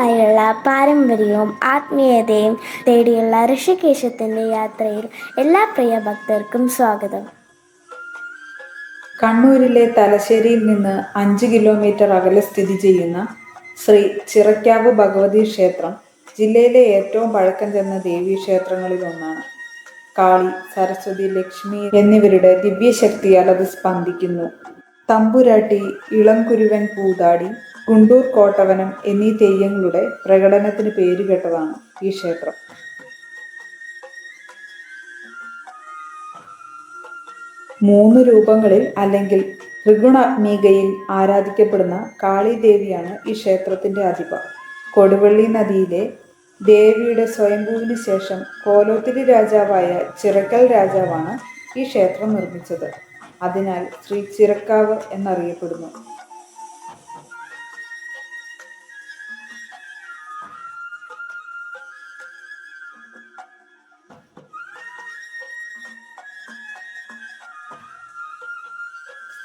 വർഷങ്ങളായുള്ള പാരമ്പര്യവും ആത്മീയതയും തേടിയുള്ള ഋഷികേശത്തിന്റെ യാത്രയിൽ എല്ലാ പ്രിയ ഭക്തർക്കും സ്വാഗതം. കണ്ണൂരിലെ തലശ്ശേരിയിൽ നിന്ന് അഞ്ച് കിലോമീറ്റർ അകലെ സ്ഥിതി ചെയ്യുന്ന ശ്രീ ചിറക്കാവ് ഭഗവതി ക്ഷേത്രം ജില്ലയിലെ ഏറ്റവും പഴക്കം ചെന്ന ദേവീ ക്ഷേത്രങ്ങളിൽ ഒന്നാണ്. കാളി സരസ്വതി ലക്ഷ്മി എന്നിവരുടെ ദിവ്യശക്തിയാൽ അത് സ്പന്ദിക്കുന്നു. തമ്പുരാട്ടി ഇളംകുരുവൻ പൂതാടി ഗുണ്ടൂർ കോട്ടവനം എന്നീ തെയ്യങ്ങളുടെ പ്രകടനത്തിന് പേരുകേട്ടതാണ് ഈ ക്ഷേത്രം. മൂന്ന് രൂപങ്ങളിൽ അല്ലെങ്കിൽ ത്രിഗുണാത്മീകയിൽ ആരാധിക്കപ്പെടുന്ന കാളിദേവിയാണ് ഈ ക്ഷേത്രത്തിന്റെ അധിപ. കൊടുവള്ളി നദിയിലെ ദേവിയുടെ സ്വയംഭൂവിന് ശേഷം കോലോത്തിരി രാജാവായ ചിറക്കൽ രാജാവാണ് ഈ ക്ഷേത്രം നിർമ്മിച്ചത്. അതിനാൽ ശ്രീ ചിറക്കാവ് എന്നറിയപ്പെടുന്നു.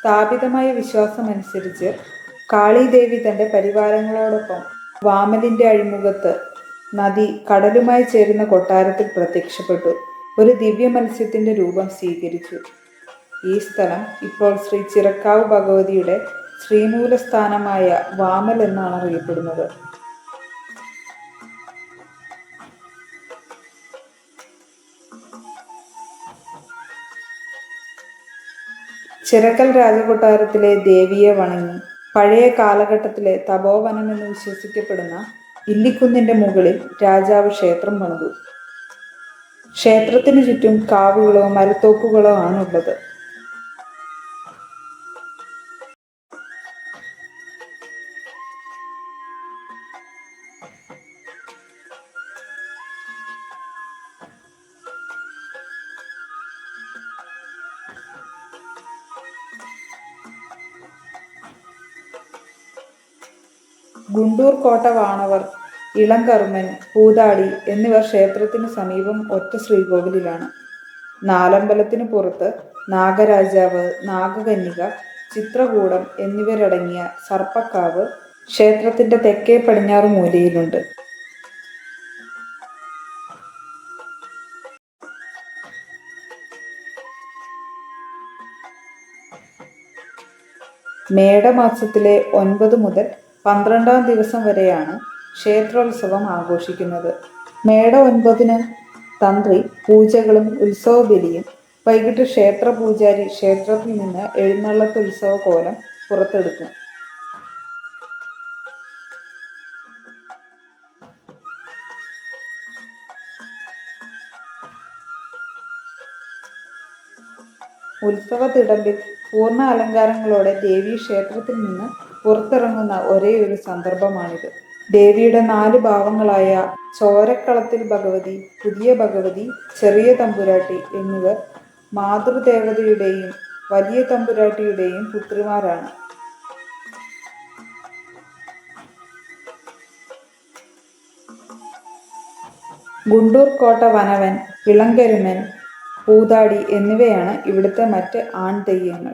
സ്ഥാപിതമായ വിശ്വാസമനുസരിച്ച് കാളിദേവി തന്റെ പരിവാരങ്ങളോടൊപ്പം വാമലിന്റെ അഴിമുഖത്ത് നദി കടലുമായി ചേരുന്ന കൊട്ടാരത്തിൽ പ്രത്യക്ഷപ്പെട്ടു. ഒരു ദിവ്യ മത്സ്യത്തിന്റെ രൂപം സ്വീകരിച്ചു. ഈ സ്ഥലം ഇപ്പോൾ ശ്രീ ചിറക്കാവ് ഭഗവതിയുടെ ശ്രീമൂലസ്ഥാനമായ വാമൽ എന്നാണ് അറിയപ്പെടുന്നത്. ചിറക്കൽ രാജകൊട്ടാരത്തിലെ ദേവിയെ വണങ്ങി. പഴയ കാലഘട്ടത്തിലെ തപോവനം എന്ന് വിശ്വസിക്കപ്പെടുന്ന ഇല്ലിക്കുന്നിന്റെ മുകളിൽ രാജാവ് ക്ഷേത്രം പണിതു. ക്ഷേത്രത്തിനു ചുറ്റും കാവുകളോ മരത്തോപ്പുകളോ ആണുള്ളത്. ഗുണ്ടൂർ കോട്ട വാണവർ ഇളംകർമ്മൻ പൂതാടി എന്നിവർ ക്ഷേത്രത്തിന് സമീപം ഒറ്റ ശ്രീകോവിലിലാണ്. നാലമ്പലത്തിന് പുറത്ത് നാഗരാജാവ് നാഗകന്യക ചിത്രകൂടം എന്നിവരടങ്ങിയ സർപ്പക്കാവ് ക്ഷേത്രത്തിന്റെ തെക്കേ പടിഞ്ഞാറ് മൂലയിലുണ്ട്. മേടമാസത്തിലെ ഒൻപത് മുതൽ പന്ത്രണ്ടാം ദിവസം വരെയാണ് ക്ഷേത്രോത്സവം ആഘോഷിക്കുന്നത്. മേട ഒൻപതിന് തന്ത്രി പൂജകളും ഉത്സവ ബലിയും വൈകിട്ട് ക്ഷേത്ര പൂജാരി ക്ഷേത്രത്തിൽ നിന്ന് എഴുന്നള്ളത്ത് ഉത്സവ കോലം പുറത്തെടുക്കും. ഉത്സവ തിടമ്പിൽ പൂർണ അലങ്കാരങ്ങളോടെ ദേവി ക്ഷേത്രത്തിൽ നിന്ന് പുറത്തിറങ്ങുന്ന ഒരേ ഒരു സന്ദർഭമാണിത്. ദേവിയുടെ നാല് ഭാവങ്ങളായ ചോരക്കളത്തിൽ ഭഗവതി പുതിയ ഭഗവതി ചെറിയ തമ്പുരാട്ടി എന്നിവർ മാതൃദേവതയുടെയും വലിയ തമ്പുരാട്ടിയുടെയും പുത്രിമാരാണ്. ഗുണ്ടൂർ കോട്ട വനവൻ ഇളങ്കരുമൻ പൂതാടി എന്നിവയാണ് ഇവിടുത്തെ മറ്റ് ആൺ തെയ്യങ്ങൾ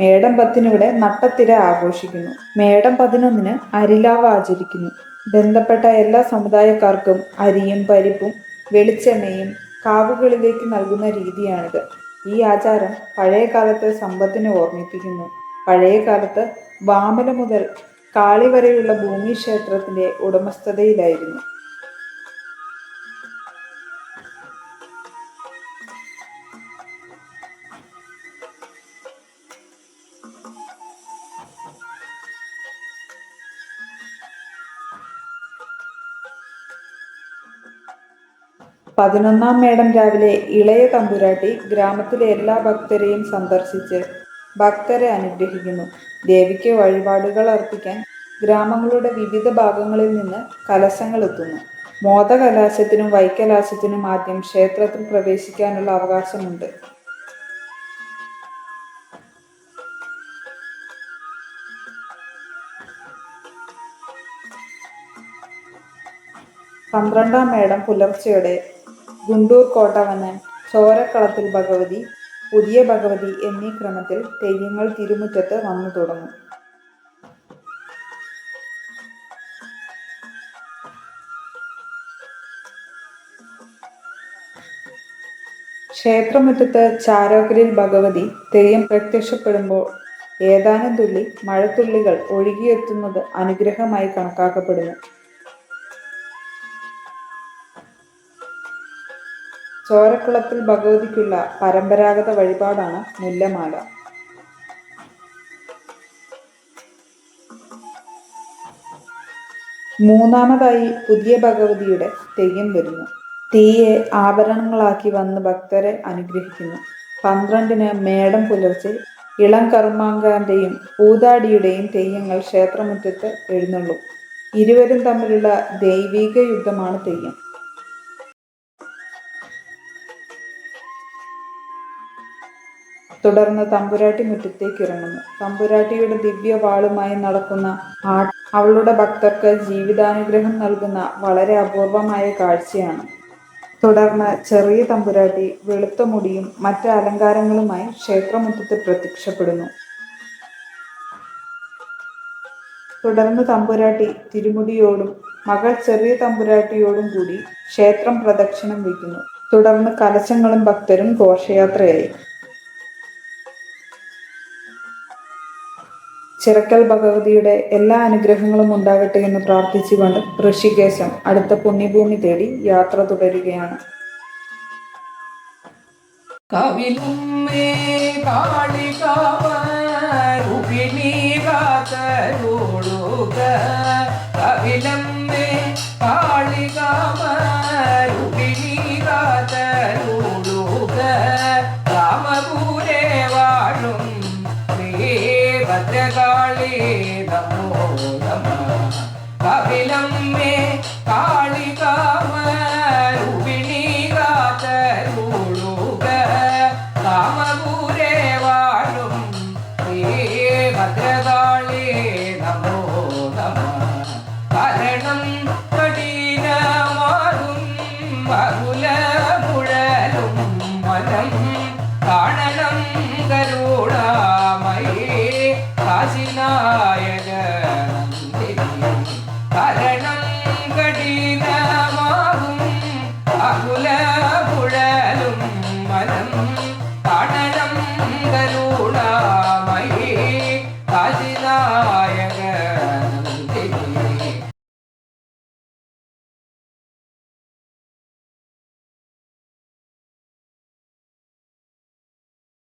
മേടം പത്തിനിവിടെ നട്ടത്തിര ആഘോഷിക്കുന്നു. മേടം പതിനൊന്നിന് അരിലാവ് ആചരിക്കുന്നു. ബന്ധപ്പെട്ട എല്ലാ സമുദായക്കാർക്കും അരിയും പരിപ്പും വെളിച്ചെണ്ണയും കാവുകളിലേക്ക് നൽകുന്ന രീതിയാണിത്. ഈ ആചാരം പഴയ കാലത്തെ സമ്പത്തിനെ ഓർമ്മിപ്പിക്കുന്നു. പഴയ കാലത്ത് വാമല മുതൽ കാളി വരെയുള്ള ഭൂമി ക്ഷേത്രത്തിന്റെ ഉടമസ്ഥതയിലായിരുന്നു. പതിനൊന്നാം മേടം രാവിലെ ഇളയ തമ്പുരാട്ടി ഗ്രാമത്തിലെ എല്ലാ ഭക്തരെയും സന്ദർശിച്ച് ഭക്തരെ അനുഗ്രഹിക്കുന്നു. ദേവിക്ക് വഴിപാടുകൾ അർപ്പിക്കാൻ ഗ്രാമങ്ങളുടെ വിവിധ ഭാഗങ്ങളിൽ നിന്ന് കലശങ്ങൾ എത്തുന്നു. മോദകലാശത്തിനും വൈക്കലാശത്തിനും ആദ്യം ക്ഷേത്രത്തിൽ പ്രവേശിക്കാനുള്ള അവകാശമുണ്ട്. പന്ത്രണ്ടാം മേടം പുലർച്ചെയോടെ ഗുണ്ടൂർ കോട്ടവണ്ണൻ ചോരക്കളത്തിൽ ഭഗവതി പുതിയ ഭഗവതി എന്നീ ക്രമത്തിൽ തെയ്യങ്ങൾ തിരുമുറ്റത്ത് വന്നു തുടങ്ങും. ക്ഷേത്രമുറ്റത്ത് ചാരോകരിൽ ഭഗവതി തെയ്യം പ്രത്യക്ഷപ്പെടുമ്പോൾ ഏതാനും തുള്ളി മഴത്തുള്ളികൾ ഒഴുകിയെത്തുന്നത് അനുഗ്രഹമായി കണക്കാക്കപ്പെടുന്നു. ചോരക്കുളത്തിൽ ഭഗവതിക്കുള്ള പരമ്പരാഗത വഴിപാടാണ് മുല്ലമാല. മൂന്നാമതായി പുതിയ ഭഗവതിയുടെ തെയ്യം വരുന്നു. തീയെ ആഭരണങ്ങളാക്കി വന്ന് ഭക്തരെ അനുഗ്രഹിക്കുന്നു. പന്ത്രണ്ടിന് മേടം പുലർച്ചെ ഇളം കർമാങ്കാന്റെയും പൂതാടിയുടെയും തെയ്യങ്ങൾ ക്ഷേത്രമുറ്റത്ത് എഴുന്നള്ളും. ഇരുവരും തമ്മിലുള്ള ദൈവീക യുദ്ധമാണ് തെയ്യം. തുടർന്ന് തമ്പുരാട്ടി മുറ്റത്തേക്ക് ഇറങ്ങുന്നു. തമ്പുരാട്ടിയുടെ ദിവ്യ വാളുമായി നടക്കുന്ന ആ അവളുടെ ഭക്തർക്ക് ജീവിതാനുഗ്രഹം നൽകുന്ന വളരെ അപൂർവമായ കാഴ്ചയാണ്. തുടർന്ന് ചെറിയ തമ്പുരാട്ടി വെളുത്ത മുടിയും മറ്റ് അലങ്കാരങ്ങളുമായി ക്ഷേത്രമുറ്റത്ത് പ്രത്യക്ഷപ്പെടുന്നു. തുടർന്ന് തമ്പുരാട്ടി തിരുമുടിയോടും മകൾ ചെറിയ തമ്പുരാട്ടിയോടും കൂടി ക്ഷേത്രം പ്രദക്ഷിണം വയ്ക്കുന്നു. തുടർന്ന് കലശങ്ങളും ഭക്തരും ഘോഷയാത്രയായി. ചിറക്കൽ ഭഗവതിയുടെ എല്ലാ അനുഗ്രഹങ്ങളും ഉണ്ടാകട്ടെ എന്ന് പ്രാർത്ഥിച്ചുകൊണ്ട് ഋഷികേശം അടുത്ത പുണ്യഭൂമി തേടി യാത്ര തുടരുകയാണ്. കവിലും കവിലും കാളികാമ day.